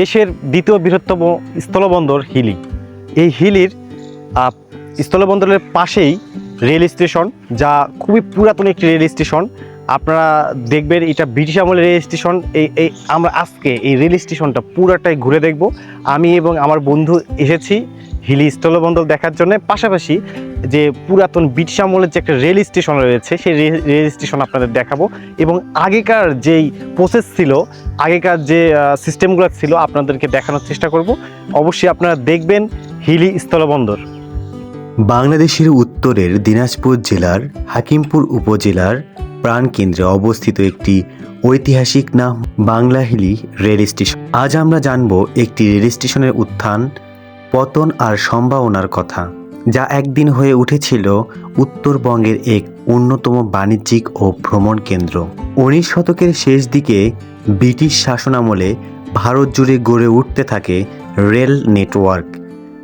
দেশের দ্বিতীয় বৃহত্তম স্থলবন্দর হিলি। এই হিলির স্থলবন্দরের পাশেই রেল স্টেশন, যা খুবই পুরাতন একটি রেল স্টেশন। আপনারা দেখবেন এটা ব্রিটিশ আমলের রেল স্টেশন। এই এই, আমরা আজকে এই রেল স্টেশনটা পুরাটাই ঘুরে দেখব। আমি এবং আমার বন্ধু এসেছি হিলি স্থলবন্দর দেখার জন্য। পাশাপাশি যে পুরাতন ব্রিটিশ আমলের যে একটা রেল স্টেশন রয়েছে, সেই রেল স্টেশন আপনাদের দেখাবো। এবং আগেকার যেই প্রসেস ছিল, আগেকার যে সিস্টেমগুলো ছিল, আপনাদেরকে দেখানোর চেষ্টা করব। অবশ্যই আপনারা দেখবেন হিলি স্থলবন্দর। বাংলাদেশের উত্তরের দিনাজপুর জেলার হাকিমপুর উপজেলার প্রাণকেন্দ্রে অবস্থিত একটি ঐতিহাসিক নাম বাংলাহিলি রেল স্টেশন। আজ আমরা জানব একটি রেল স্টেশনের উত্থান, পতন আর সম্ভাবনার কথা। যা একদিন হয়ে উঠেছিল উত্তরবঙ্গের এক অন্যতম বাণিজ্যিক ও ভ্রমণ কেন্দ্র। উনিশ শতকের শেষ দিকে ব্রিটিশ শাসনামলে ভারত জুড়ে গড়ে উঠতে থাকে রেল নেটওয়ার্ক।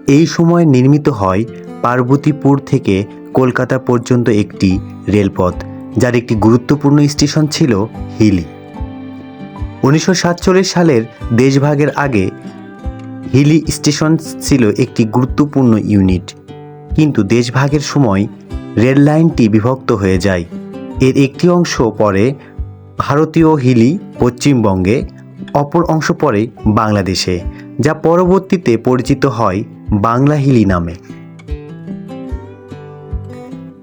এই সময় নির্মিত হয় পার্বতীপুর থেকে কলকাতা পর্যন্ত একটি রেলপথ, যার একটি গুরুত্বপূর্ণ স্টেশন ছিল হিলি। উনিশশো সাতচল্লিশ সালের দেশভাগের আগে হিলি স্টেশন ছিল একটি গুরুত্বপূর্ণ ইউনিট। কিন্তু দেশভাগের সময় রেল লাইনটি বিভক্ত হয়ে যায়। এর একটি অংশ পরে ভারতীয় হিলি পশ্চিমবঙ্গে, অপর অংশ পরে বাংলাদেশে, যা পরবর্তীতে পরিচিত হয় বাংলা হিলি নামে।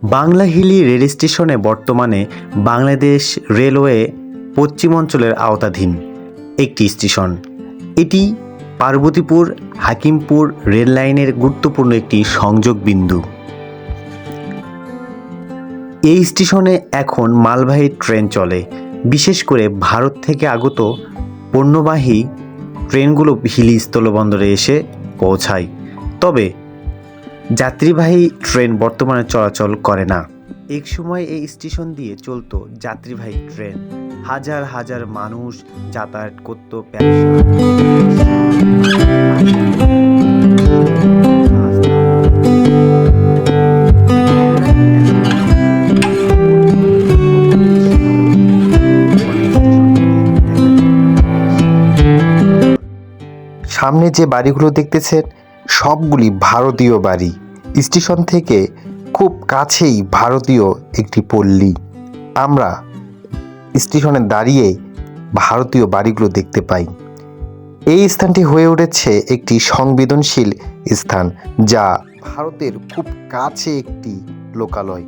বাংলা হিলি রেল স্টেশনে বর্তমানে বাংলাদেশ রেলওয়ে পশ্চিম অঞ্চলের আওতাধীন একটি স্টেশন। এটি পার্বতীপুর, হাকিমপুর রেল লাইনের গুরুত্বপূর্ণ একটি সংযোগ বিন্দু। এই স্টেশনে এখন মালবাহী ট্রেন চলে। বিশেষ করে ভারত থেকে আগত পণ্যবাহী ট্রেনগুলো হিলি স্থলবন্দরে এসে পৌঁছায়। তবে যাত্রীবাহী ট্রেন বর্তমানে চলাচল করে না। এক সময় এই স্টেশন দিয়ে চলতো যাত্রীবাহী ট্রেন। হাজার হাজার মানুষ যাতায়াত করত সামনে যে বাড়িগুলো দেখতেছেন, সবগুলি ভারতীয় বাড়ি। স্টেশন থেকে খুব কাছেই ভারতীয় একটি পল্লী। আমরা স্টেশনে দাঁড়িয়ে ভারতীয় বাড়িগুলো দেখতে পাই। এই স্থানটি হয়ে উঠেছে একটি সংবেদনশীল স্থান, যা ভারতের খুব কাছে একটি লোকালয়।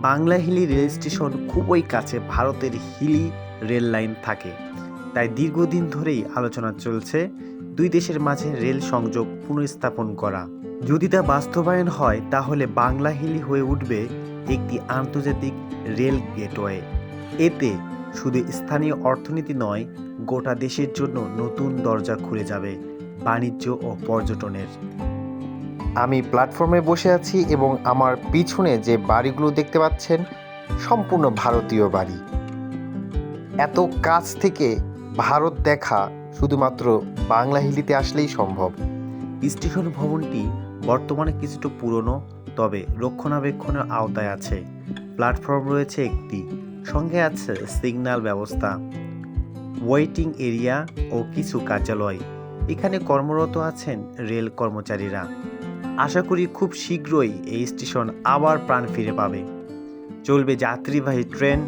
বাংলা হিলি রেল স্টেশন খুবই কাছে ভারতের হিলি রেল লাইন থাকে। তাই দীর্ঘদিন ধরেই আলোচনা চলছে দুই দেশের মাঝে রেল সংযোগ পুনঃস্থাপন করা। যদি তা বাস্তবায়ন হয়, তাহলে বাংলা হিলি হয়ে উঠবে একটি আন্তর্জাতিক রেল গেটওয়ে। এতে শুধু স্থানীয় অর্থনীতি নয় গোটা দেশের জন্য নতুন দরজা খুলে যাবে বাণিজ্য ও পর্যটনের। আমি প্ল্যাটফর্মে বসে আছি এবং আমার পিছনে যে বাড়িগুলো দেখতে পাচ্ছেন সম্পূর্ণ ভারতীয় বাড়ি। এত কাছ থেকে ভারত দেখা শুধুমাত্র বাংলা হিলিতে আসলেই সম্ভব। স্টেশন ভবনটি বর্তমানে কিছুটা পুরনো তবে রক্ষণাবেক্ষণের আওতায় আছে। প্ল্যাটফর্ম রয়েছে একটি। সঙ্গে আছে সিগন্যাল ব্যবস্থা। ওয়েটিং এরিয়া ও কিছু কার্যালয়। এখানে কর্মরত আছেন রেল কর্মচারীরা। আশা করি খুব শীঘ্রই এই স্টেশন আবার প্রাণ ফিরে পাবে। চলবে যাত্রীবাহী ট্রেন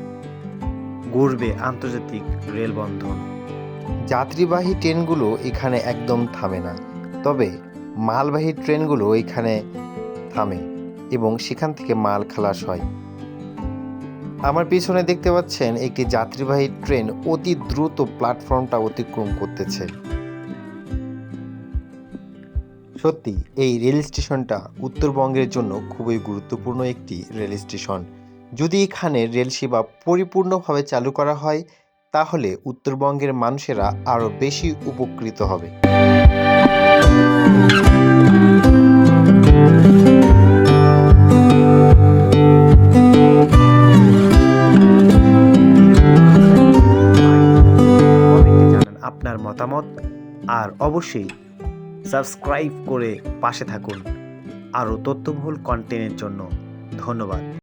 গড়বে আন্তর্জাতিক রেলবন্ধন। যাত্রীবাহী ট্রেনগুলো এখানে একদম থামে না। তবে মালবাহী ট্রেনগুলো এখানে থামে এবং সেখান থেকে মাল খালাস হয়। আমার পিছনে দেখতে পাচ্ছেন একটি যাত্রীবাহী ট্রেন অতি দ্রুত প্ল্যাটফর্মটা অতিক্রম করতেছে। সত্যি, এই রেল স্টেশনটা উত্তরবঙ্গের জন্য খুবই গুরুত্বপূর্ণ একটি রেল স্টেশন। যদি এখানে রেল সেবা পরিপূর্ণভাবে চালু করা হয়, তাহলে উত্তরবঙ্গের মানুষেরা আরও বেশি উপকৃত হবে। আপনার মতামত আর অবশ্যই সাবস্ক্রাইব করে পাশে থাকুন। আরও তথ্যবহুল কন্টেন্টের জন্য ধন্যবাদ।